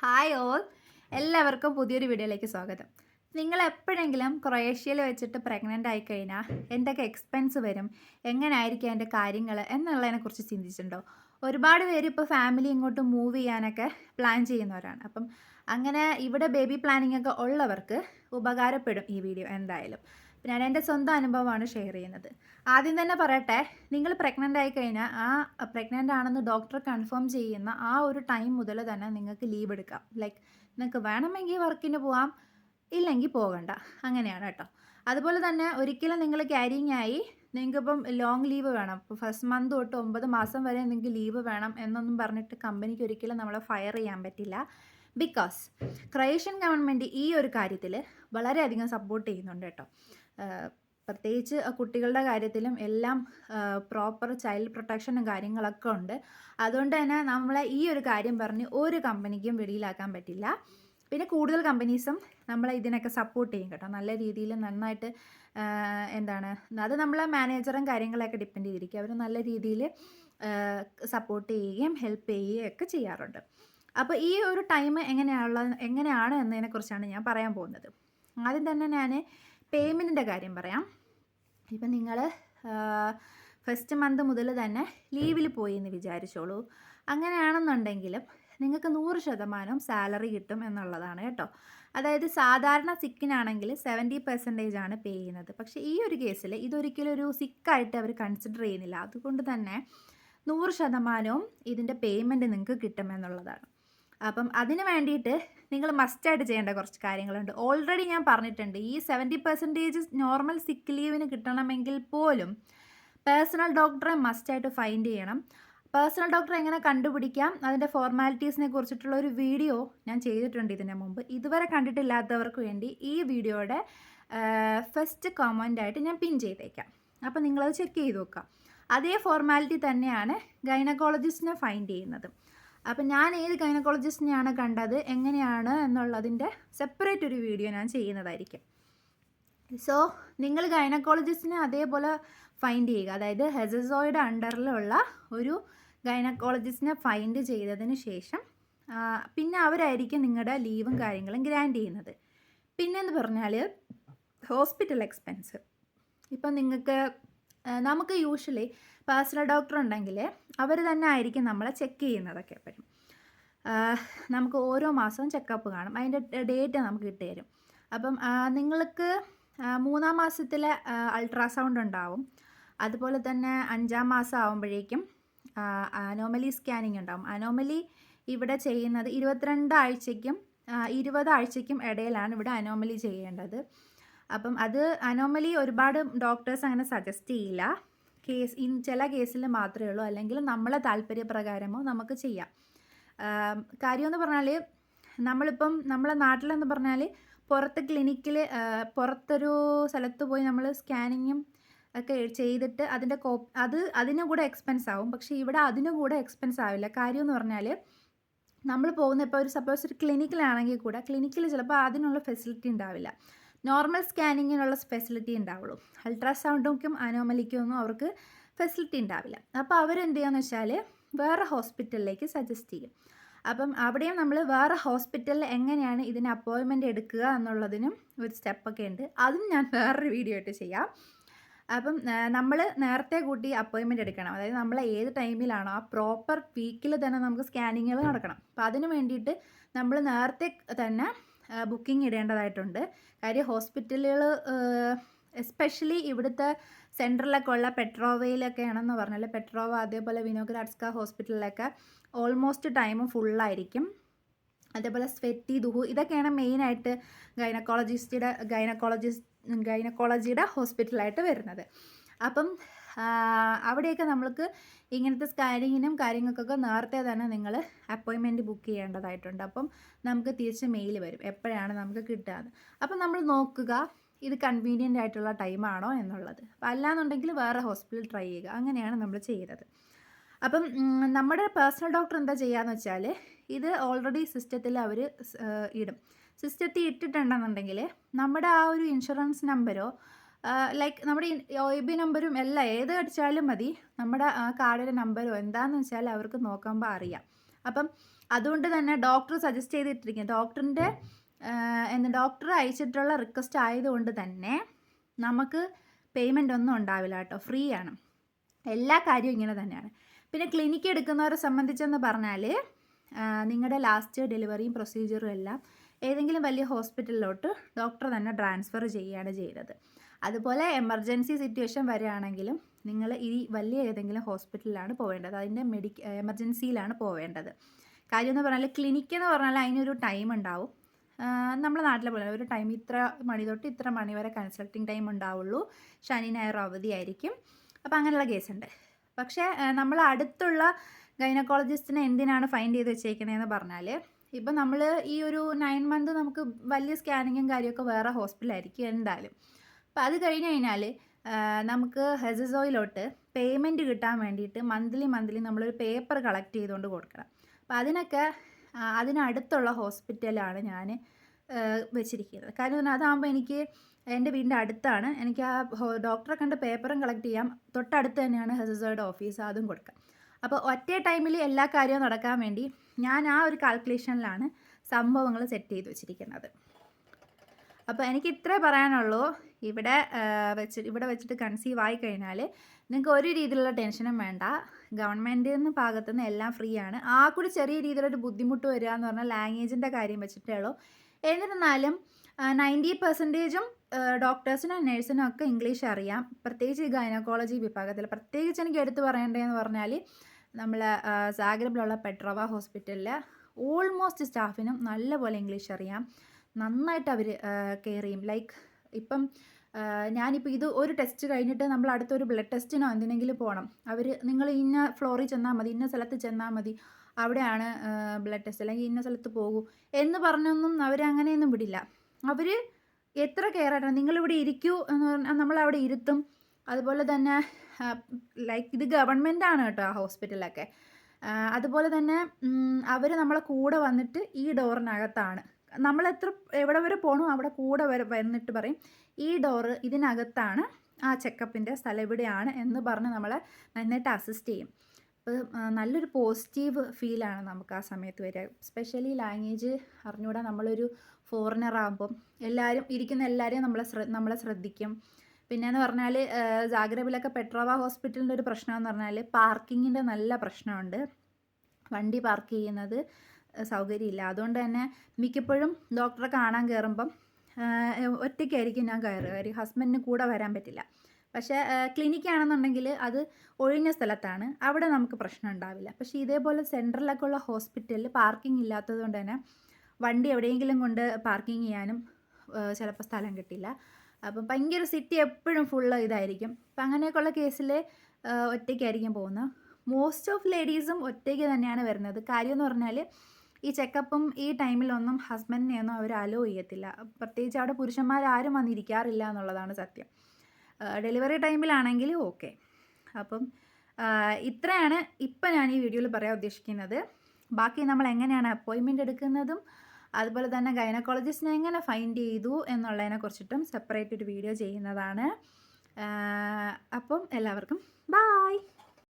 Hi all. എല്ലാവർക്കും പുതിയൊരു വീഡിയോയിലേക്ക് സ്വാഗതം. നിങ്ങൾ എപ്പോഴെങ്കിലും ക്രൊയേഷ്യയിൽ വെച്ചിട്ട് പ്രഗ്നന്റ് ആയിക്കഴിഞ്ഞാൽ എന്തൊക്കെ എക്സ്പെൻസ് വരും എങ്ങനെയായിരിക്കും അതിന്റെ കാര്യങ്ങൾ എന്നുള്ളതിനെക്കുറിച്ച് ചിന്തിച്ചിട്ടുണ്ടോ? ഒരുപാട് പേര് ഇപ്പോൾ ഫാമിലി ഇങ്ങോട്ട് മൂവ് ചെയ്യാനൊക്കെ പ്ലാൻ ചെയ്യുന്നവരാണ്. അപ്പം അങ്ങനെ ഇവിടെ ബേബി പ്ലാനിംഗ് ഒക്കെ ഉള്ളവർക്ക് ഉപകാരപ്പെടും ഈ വീഡിയോ എന്തായാലും. ഞാൻ എന്റെ സ്വന്തം അനുഭവമാണ് ഷെയർ ചെയ്യുന്നത്. ആദ്യം തന്നെ പറയട്ടെ നിങ്ങൾ പ്രഗ്നന്റ് ആയി കഴിഞ്ഞാൽ ആ പ്രഗ്നന്റ് ആണെന്ന് ഡോക്ടർ കൺഫേം ചെയ്യുന്ന ആ ഒരു ടൈം മുതൽ തന്നെ നിങ്ങൾക്ക് ലീവ് എടുക്കാം. ലൈക്ക് നിങ്ങൾക്ക് വേണമെങ്കിൽ വർക്കിന് പോവാം ഇല്ലെങ്കിൽ പോകണ്ട. അങ്ങനെയാണ് കേട്ടോ. അതുപോലെ തന്നെ ഒരിക്കലും നിങ്ങൾ ക്യാരിങ് ആയി നിങ്ങൾക്കിപ്പം ലോങ് ലീവ് വേണം. ഇപ്പോൾ ഫസ്റ്റ് മന്ത് തൊട്ട് ഒമ്പത് മാസം വരെ നിങ്ങൾക്ക് ലീവ് വേണം എന്നൊന്നും പറഞ്ഞിട്ട് കമ്പനിക്ക് ഒരിക്കലും നമ്മളെ ഫയർ ചെയ്യാൻ പറ്റില്ല. ബിക്കോസ് ക്രൊയേഷ്യൻ ഗവൺമെന്റ് ഈ ഒരു കാര്യത്തിൽ വളരെയധികം സപ്പോർട്ട് ചെയ്യുന്നുണ്ട് കേട്ടോ. പ്രത്യേകിച്ച് കുട്ടികളുടെ കാര്യത്തിലും എല്ലാം പ്രോപ്പർ ചൈൽഡ് പ്രൊട്ടക്ഷനും കാര്യങ്ങളൊക്കെ ഉണ്ട്. അതുകൊണ്ട് തന്നെ നമ്മളെ ഈ ഒരു കാര്യം പറഞ്ഞ് ഒരു കമ്പനിക്കും വെളിയിലാക്കാൻ പറ്റില്ല. പിന്നെ കൂടുതൽ കമ്പനീസും നമ്മളെ ഇതിനൊക്കെ സപ്പോർട്ട് ചെയ്യും കേട്ടോ. നല്ല രീതിയിൽ നന്നായിട്ട് എന്താണ് അത് നമ്മളെ മാനേജറും കാര്യങ്ങളൊക്കെ ഡിപ്പെൻഡ് ചെയ്തിരിക്കും. അവർ നല്ല രീതിയിൽ സപ്പോർട്ട് ചെയ്യുകയും ഹെൽപ്പ് ചെയ്യുകയും ഒക്കെ ചെയ്യാറുണ്ട്. അപ്പോൾ ഈ ഒരു ടൈം എങ്ങനെയാണുള്ള എങ്ങനെയാണ് എന്നതിനെക്കുറിച്ചാണ് ഞാൻ പറയാൻ പോകുന്നത്. ആദ്യം തന്നെ ഞാൻ പേയ്മെന്റിന്റെ കാര്യം പറയാം. ഇപ്പം നിങ്ങൾ ഫസ്റ്റ് മന്ത് മുതൽ തന്നെ ലീവിൽ പോയി എന്ന് വിചാരിച്ചോളൂ. അങ്ങനെയാണെന്നുണ്ടെങ്കിലും നിങ്ങൾക്ക് നൂറ് ശതമാനം സാലറി കിട്ടും എന്നുള്ളതാണ് കേട്ടോ. അതായത് സാധാരണ സിക്കിനാണെങ്കിൽ സെവന്റി പെർസെന്റേജ് ആണ് പേ ചെയ്യുന്നത്. പക്ഷേ ഈ ഒരു കേസിൽ ഇതൊരിക്കലും ഒരു സിക്കായിട്ട് അവർ കൺസിഡർ ചെയ്യുന്നില്ല. അതുകൊണ്ട് തന്നെ നൂറ് ശതമാനവും ഇതിന്റെ പേയ്മെന്റ് നിങ്ങൾക്ക് കിട്ടുമെന്നുള്ളതാണ്. അപ്പം അതിന് വേണ്ടിയിട്ട് നിങ്ങൾ മസ്റ്റായിട്ട് ചെയ്യേണ്ട കുറച്ച് കാര്യങ്ങളുണ്ട്. ഓൾറെഡി ഞാൻ പറഞ്ഞിട്ടുണ്ട് ഈ സെവന്റി പെർസെന്റേജ് നോർമൽ സിക്ക് ലീവിന് കിട്ടണമെങ്കിൽ പോലും പേഴ്സണൽ ഡോക്ടറെ മസ്റ്റായിട്ട് ഫൈൻഡ് ചെയ്യണം. പേഴ്സണൽ ഡോക്ടറെ എങ്ങനെ കണ്ടുപിടിക്കാം? അതിന്റെ ഫോർമാലിറ്റീസിനെ കുറിച്ചിട്ടുള്ള ഒരു വീഡിയോ ഞാൻ ചെയ്തിട്ടുണ്ട് ഇതിന് മുമ്പ്. ഇതുവരെ കണ്ടിട്ടില്ലാത്തവർക്ക് വേണ്ടി ഈ വീഡിയോയുടെ ഫസ്റ്റ് കമന്റ് ആയിട്ട് ഞാൻ പിൻ ചെയ്തേക്കാം. അപ്പോൾ നിങ്ങളത് ചെക്ക് ചെയ്ത് നോക്കുക. അതേ ഫോർമാലിറ്റി തന്നെയാണ് ഗൈനക്കോളജിസ്റ്റിനെ ഫൈൻഡ് ചെയ്യുന്നത്. അപ്പം ഞാൻ ഏത് ഗൈനക്കോളജിസ്റ്റിനെയാണ് കണ്ടത് എങ്ങനെയാണ് എന്നുള്ളതിന്റെ സെപ്പറേറ്റ് ഒരു വീഡിയോ ഞാൻ ചെയ്യുന്നതായിരിക്കും. സോ നിങ്ങൾ ഗൈനക്കോളജിസ്റ്റിനെ അതേപോലെ ഫൈൻഡ് ചെയ്യുക. അതായത് ഹെസസോയുടെ അണ്ടറിലുള്ള ഒരു ഗൈനക്കോളജിസ്റ്റിനെ ഫൈൻഡ് ചെയ്തതിന് ശേഷം പിന്നെ അവരായിരിക്കും നിങ്ങളുടെ ലീവും കാര്യങ്ങളും ഗ്രാൻഡ് ചെയ്യുന്നത്. പിന്നെന്ന് പറഞ്ഞാൽ ഹോസ്പിറ്റൽ എക്സ്പെൻസ് ഇപ്പം നിങ്ങൾക്ക് നമുക്ക് യൂഷ്വലി പേഴ്സണൽ ഡോക്ടർ ഉണ്ടെങ്കിൽ അവർ തന്നെ ആയിരിക്കും നമ്മളെ ചെക്ക് ചെയ്യുന്നതൊക്കെ എപ്പോഴും. നമുക്ക് ഓരോ മാസവും ചെക്കപ്പ് കാണും. അതിന്റെ ഡേറ്റ് നമുക്ക് ഇട്ട് തരും. അപ്പം നിങ്ങൾക്ക് മൂന്നാം മാസത്തിലെ അൾട്രാസൗണ്ട് ഉണ്ടാവും. അതുപോലെ തന്നെ അഞ്ചാം മാസം ആകുമ്പോഴേക്കും അനോമലി സ്കാനിങ് ഉണ്ടാവും. അനോമലി ഇവിടെ ചെയ്യുന്നത് ഇരുപത്തിരണ്ട് ആഴ്ചയ്ക്കും ഇരുപത് ആഴ്ചയ്ക്കും ഇടയിലാണ് ഇവിടെ അനോമലി ചെയ്യേണ്ടത്. അപ്പം അത് അനോമലി ഒരുപാട് ഡോക്ടേഴ്സ് അങ്ങനെ സജസ്റ്റ് ചെയ്യില്ല. കേസ് ഇൻ ചില കേസിൽ മാത്രമേ ഉള്ളൂ. അല്ലെങ്കിൽ നമ്മളെ താല്പര്യപ്രകാരമോ നമുക്ക് ചെയ്യാം. കാര്യമെന്ന് പറഞ്ഞാൽ നമ്മളിപ്പം നമ്മളെ നാട്ടിലെന്ന് പറഞ്ഞാൽ പുറത്ത് ക്ലിനിക്കിൽ പുറത്തൊരു സ്ഥലത്ത് പോയി നമ്മൾ സ്കാനിങ്ങും ഒക്കെ ചെയ്തിട്ട് അതിന്റെ കോ അത് അതിനും കൂടെ എക്സ്പെൻസ് ആവും. പക്ഷേ ഇവിടെ അതിനും കൂടെ എക്സ്പെൻസ് ആവില്ല. കാര്യം എന്ന് പറഞ്ഞാൽ നമ്മൾ പോകുന്ന ഇപ്പോൾ ഒരു സപ്പോസ് ഒരു ക്ലിനിക്കിലാണെങ്കിൽ കൂടെ ക്ലിനിക്കിൽ ചിലപ്പോൾ അതിനുള്ള ഫെസിലിറ്റി ഉണ്ടാവില്ല. നോർമൽ സ്കാനിങ്ങിനുള്ള ഫെസിലിറ്റി ഉണ്ടാവുള്ളൂ. അൾട്രാസൗണ്ടും അനോമലിക്കും ഒന്നും അവർക്ക് ഫെസിലിറ്റി ഉണ്ടാവില്ല. അപ്പോൾ അവരെന്ത് എന്ന് വെച്ചാൽ വേറെ ഹോസ്പിറ്റലിലേക്ക് സജസ്റ്റ് ചെയ്യും. അപ്പം അവിടെയും നമ്മൾ വേറെ ഹോസ്പിറ്റലിൽ എങ്ങനെയാണ് ഇതിന് അപ്പോയിൻമെന്റ് എടുക്കുക എന്നുള്ളതിനും ഒരു സ്റ്റെപ്പൊക്കെ ഉണ്ട്. അതും ഞാൻ വേറൊരു വീഡിയോ ആയിട്ട് ചെയ്യാം. അപ്പം നമ്മൾ നേരത്തെ കൂട്ടി അപ്പോയിൻമെന്റ് എടുക്കണം. അതായത് നമ്മൾ ഏത് ടൈമിലാണോ ആ പ്രോപ്പർ വീക്കിൽ തന്നെ നമുക്ക് സ്കാനിങ്ങുകൾ നടക്കണം. അപ്പം അതിന് വേണ്ടിയിട്ട് നമ്മൾ നേരത്തെ തന്നെ ബുക്കിംഗ് ഇടേണ്ടതായിട്ടുണ്ട്. കാര്യം ഹോസ്പിറ്റലുകൾ എസ്പെഷ്യലി ഇവിടുത്തെ സെന്ററിലൊക്കെ ഉള്ള പെട്രോവയിലൊക്കെ ആണെന്ന് പറഞ്ഞാൽ പെട്രോവ അതേപോലെ വിനോഗ്രാഡ്സ്ക ഹോസ്പിറ്റലിലൊക്കെ ഓൾമോസ്റ്റ് ടൈം ഫുള്ളായിരിക്കും അതേപോലെ സ്വെറ്റി ദുഹു ഇതൊക്കെയാണ് മെയിനായിട്ട് ഗൈനക്കോളജിസ്റ്റിയുടെ ഗൈനക്കോളജിസ്റ്റ് ഗൈനക്കോളജിയുടെ ഹോസ്പിറ്റലായിട്ട് വരുന്നത്. അപ്പം അവിടെയൊക്കെ നമ്മൾക്ക് ഇങ്ങനത്തെ സ്കാനിങ്ങിനും കാര്യങ്ങൾക്കൊക്കെ നേരത്തെ തന്നെ നിങ്ങൾ അപ്പോയിൻമെന്റ് ബുക്ക് ചെയ്യേണ്ടതായിട്ടുണ്ട്. അപ്പം നമുക്ക് തിരിച്ച് മെയിൽ വരും. എപ്പോഴാണ് നമുക്ക് കിട്ടുക? അപ്പം നമ്മൾ നോക്കുക ഇത് കൺവീനിയന്റ് ആയിട്ടുള്ള ടൈമാണോ എന്നുള്ളത്. അപ്പം അല്ലാന്നുണ്ടെങ്കിൽ വേറെ ഹോസ്പിറ്റൽ ട്രൈ ചെയ്യുക. അങ്ങനെയാണ് നമ്മൾ ചെയ്തത്. അപ്പം നമ്മുടെ പേഴ്സണൽ ഡോക്ടർ എന്താ ചെയ്യുകയെന്ന് വെച്ചാൽ ഇത് ഓൾറെഡി സിസ്റ്റത്തിൽ അവർ ഇടും. സിസ്റ്റത്തിൽ ഇട്ടിട്ടുണ്ടെന്നുണ്ടെങ്കിൽ നമ്മുടെ ആ ഒരു ഇൻഷുറൻസ് നമ്പരോ ലൈക്ക് നമ്മുടെ ഒ ബി നമ്പരും എല്ലാം ഏത് അടിച്ചാലും മതി. നമ്മുടെ കാർഡിന്റെ നമ്പരോ എന്താണെന്ന് വെച്ചാൽ അവർക്ക് നോക്കുമ്പോൾ അറിയാം. അപ്പം അതുകൊണ്ട് തന്നെ ഡോക്ടർ സജസ്റ്റ് ചെയ്തിട്ടിരിക്കുക ഡോക്ടറിന്റെ എന്ന് ഡോക്ടർ അയച്ചിട്ടുള്ള റിക്വസ്റ്റ് ആയതുകൊണ്ട് തന്നെ നമുക്ക് പേയ്മെന്റ് ഒന്നും ഉണ്ടാവില്ല കേട്ടോ. ഫ്രീ ആണ്. എല്ലാ കാര്യവും ഇങ്ങനെ തന്നെയാണ്. പിന്നെ ക്ലിനിക്ക് എടുക്കുന്നവരെ സംബന്ധിച്ചെന്ന് പറഞ്ഞാൽ നിങ്ങളുടെ ലാസ്റ്റ് ഡെലിവറിയും പ്രൊസീജിയറും എല്ലാം ഏതെങ്കിലും വലിയ ഹോസ്പിറ്റലിലോട്ട് ഡോക്ടർ തന്നെ ട്രാൻസ്ഫർ ചെയ്യുകയാണ് ചെയ്യുന്നത് അതുപോലെ എമർജൻസി സിറ്റുവേഷൻ വരികയാണെങ്കിലും നിങ്ങൾ ഈ വലിയ ഏതെങ്കിലും ഹോസ്പിറ്റലിലാണ് പോവേണ്ടത്. അതിന്റെ മെഡിക്ക എമർജൻസിയിലാണ് പോവേണ്ടത്. കാര്യം എന്ന് പറഞ്ഞാൽ ക്ലിനിക്ക് എന്ന് പറഞ്ഞാൽ അതിനൊരു ടൈം ഉണ്ടാവും. നമ്മുടെ നാട്ടിലെ പോലെ ഒരു ടൈം ഇത്ര മണി തൊട്ട് ഇത്ര മണി വരെ കൺസൾട്ടിങ് ടൈം ഉണ്ടാവുള്ളൂ. ശനി ഞായർ അവധിയായിരിക്കും അപ്പോൾ അങ്ങനെയുള്ള കേസുണ്ട്. പക്ഷേ നമ്മൾ അടുത്തുള്ള ഗൈനക്കോളജിസ്റ്റിനെ എന്തിനാണ് ഫൈൻഡ് ചെയ്ത് വെച്ചേക്കുന്നതെന്ന് പറഞ്ഞാൽ ഇപ്പം നമ്മൾ ഈ ഒരു നയൻ മന്ത് നമുക്ക് വലിയ സ്കാനിങ്ങും കാര്യമൊക്കെ വേറെ ഹോസ്പിറ്റലായിരിക്കും എന്തായാലും. അപ്പോൾ അത് കഴിഞ്ഞ് കഴിഞ്ഞാൽ നമുക്ക് ഹെസസോയിലോട്ട് പേയ്മെന്റ് കിട്ടാൻ വേണ്ടിയിട്ട് മന്ത്ലി മന്ത്ലി നമ്മളൊരു പേപ്പർ കളക്ട് ചെയ്തുകൊണ്ട് കൊടുക്കണം. അപ്പോൾ അതിനൊക്കെ അതിനടുത്തുള്ള ഹോസ്പിറ്റലാണ് ഞാൻ വെച്ചിരിക്കുന്നത്. കാരണം അതാകുമ്പോൾ എനിക്ക് എന്റെ വീടിന്റെ അടുത്താണ്. എനിക്ക് ആ ഡോക്ടറെ കണ്ട് പേപ്പറും കളക്ട് ചെയ്യാം. തൊട്ടടുത്ത് തന്നെയാണ് ഹെസസോയുടെ ഓഫീസ് അതും കൊടുക്കാം. അപ്പോൾ ഒറ്റ ടൈമിൽ എല്ലാ കാര്യവും നടക്കാൻ വേണ്ടി ഞാൻ ആ ഒരു കാൽക്കുലേഷനിലാണ് സംഭവങ്ങൾ സെറ്റ് ചെയ്ത് വെച്ചിരിക്കുന്നത്. അപ്പോൾ എനിക്ക് ഇത്രേ പറയാനുള്ളൂ. ഇവിടെ വെച്ച് ഇവിടെ വെച്ചിട്ട് കൺസീവ് ആയി കഴിഞ്ഞാൽ നിങ്ങൾക്ക് ഒരു രീതിയിലുള്ള ടെൻഷനും വേണ്ട. ഗവൺമെന്റിൽ നിന്ന് ഭാഗത്തു നിന്ന് എല്ലാം ഫ്രീ ആണ്. ആ കൂടി ചെറിയ രീതിയിലൊരു ബുദ്ധിമുട്ട് വരിക എന്ന് പറഞ്ഞാൽ ലാംഗ്വേജിന്റെ കാര്യം വെച്ചിട്ടേ ഉള്ളൂ. എന്നിരുന്നാലും നയന്റി പെർസെന്റേജും ഡോക്ടേഴ്സിനും നേഴ്സിനും ഒക്കെ ഇംഗ്ലീഷ് അറിയാം. പ്രത്യേകിച്ച് ഈ ഗൈനക്കോളജി വിഭാഗത്തിൽ പ്രത്യേകിച്ച് എനിക്ക് എടുത്തു പറയേണ്ടതെന്ന് പറഞ്ഞാൽ നമ്മൾ സാഗ്രബിലുള്ള പെട്രോവ ഹോസ്പിറ്റലിൽ ഓൾമോസ്റ്റ് സ്റ്റാഫിനും നല്ലപോലെ ഇംഗ്ലീഷ് അറിയാം. നന്നായിട്ട് അവർ കെയർ ചെയ്യും. ലൈക്ക് ഇപ്പം ഞാനിപ്പോൾ ഇത് ഒരു ടെസ്റ്റ് കഴിഞ്ഞിട്ട് നമ്മൾ അടുത്തൊരു ബ്ലഡ് ടെസ്റ്റിനോ എന്തിനെങ്കിലും പോകണം അവർ നിങ്ങൾ ഇന്ന ഫ്ലോറിൽ ചെന്നാൽ മതി ഇന്ന സ്ഥലത്ത് ചെന്നാൽ മതി അവിടെയാണ് ബ്ലഡ് ടെസ്റ്റ് അല്ലെങ്കിൽ ഇന്ന സ്ഥലത്ത് പോകൂ എന്ന് പറഞ്ഞൊന്നും അവർ അങ്ങനെയൊന്നും വിടില്ല. അവർ എത്ര കെയർ ആയിട്ടാണ് നിങ്ങളിവിടെ ഇരിക്കൂ എന്ന് പറഞ്ഞാൽ നമ്മളവിടെ ഇരുത്തും. അതുപോലെ തന്നെ ലൈക്ക് ഇത് ഗവൺമെന്റാണ് കേട്ടോ ആ ഹോസ്പിറ്റലൊക്കെ അതുപോലെ തന്നെ അവർ നമ്മളെ കൂടെ വന്നിട്ട് ഈ ഡോറിനകത്താണ് നമ്മൾ എത്ര എവിടെ വരെ പോകണോ അവിടെ കൂടെ വരെ വന്നിട്ട് പറയും ഈ ഡോറ് ഇതിനകത്താണ് ആ ചെക്കപ്പിന്റെ സ്ഥലം എവിടെയാണ് എന്ന് പറഞ്ഞ് നമ്മളെ നന്നായിട്ട് അസിസ്റ്റ് ചെയ്യും. അപ്പോൾ നല്ലൊരു പോസിറ്റീവ് ഫീലാണ് നമുക്ക് ആ സമയത്ത് വരിക. സ്പെഷ്യലി ലാംഗ്വേജ് അറിഞ്ഞുകൂടാ നമ്മളൊരു ഫോറിനർ ആകുമ്പം എല്ലാവരും ഇരിക്കുന്ന എല്ലാവരെയും നമ്മളെ ശ്ര നമ്മളെ ശ്രദ്ധിക്കും. പിന്നെയെന്ന് പറഞ്ഞാൽ ജാഗ്രബിലൊക്കെ പെട്രോവ ഹോസ്പിറ്റലിന്റെ ഒരു പ്രശ്നമെന്ന് പറഞ്ഞാൽ പാർക്കിങ്ങിന്റെ നല്ല പ്രശ്നമുണ്ട്. വണ്ടി പാർക്ക് ചെയ്യുന്നത് സൗകര്യമില്ല. അതുകൊണ്ട് തന്നെ മിക്കപ്പോഴും ഡോക്ടറെ കാണാൻ കയറുമ്പം ഒറ്റയ്ക്കായിരിക്കും ഞാൻ കയറുക. ഒരു ഹസ്ബൻഡിന് കൂടെ വരാൻ പറ്റില്ല. പക്ഷേ ക്ലിനിക്ക് ആണെന്നുണ്ടെങ്കിൽ അത് ഒഴിഞ്ഞ സ്ഥലത്താണ്. അവിടെ നമുക്ക് പ്രശ്നം ഉണ്ടാവില്ല. പക്ഷേ ഇതേപോലെ സെൻട്രലൊക്കെ ഉള്ള ഹോസ്പിറ്റലിൽ പാർക്കിംഗ് ഇല്ലാത്തത് കൊണ്ട് തന്നെ വണ്ടി എവിടെയെങ്കിലും കൊണ്ട് പാർക്കിംഗ് ചെയ്യാനും ചിലപ്പോൾ സ്ഥലം കിട്ടില്ല. അപ്പം ഭയങ്കര സിറ്റി എപ്പോഴും ഫുള്ള് ഇതായിരിക്കും. അപ്പം അങ്ങനെയൊക്കെയുള്ള കേസിൽ ഒറ്റയ്ക്കായിരിക്കും പോകുന്നത്. മോസ്റ്റ് ഓഫ് ലേഡീസും ഒറ്റയ്ക്ക് തന്നെയാണ് വരുന്നത്. കാര്യം എന്ന് പറഞ്ഞാൽ ഈ ചെക്കപ്പും ഈ ടൈമിലൊന്നും ഹസ്ബൻഡിനെയൊന്നും അവർ അലോ ചെയ്യത്തില്ല. പ്രത്യേകിച്ച് അവിടെ പുരുഷന്മാരാരും വന്നിരിക്കാറില്ല എന്നുള്ളതാണ് സത്യം. ഡെലിവറി ടൈമിലാണെങ്കിൽ ഓക്കെ അപ്പം ഇത്രയാണ് ഇപ്പം ഞാൻ ഈ വീഡിയോയിൽ പറയാൻ ഉദ്ദേശിക്കുന്നത്. ബാക്കി നമ്മൾ എങ്ങനെയാണ് അപ്പോയിൻമെന്റ് എടുക്കുന്നതും അതുപോലെ തന്നെ ഗൈനക്കോളജിസ്റ്റിനെ എങ്ങനെ ഫൈൻഡ് ചെയ്തു എന്നുള്ളതിനെ കുറിച്ചിട്ടും സെപ്പറേറ്റ് ഒരു വീഡിയോ ചെയ്യുന്നതാണ്. അപ്പം എല്ലാവർക്കും ബായ്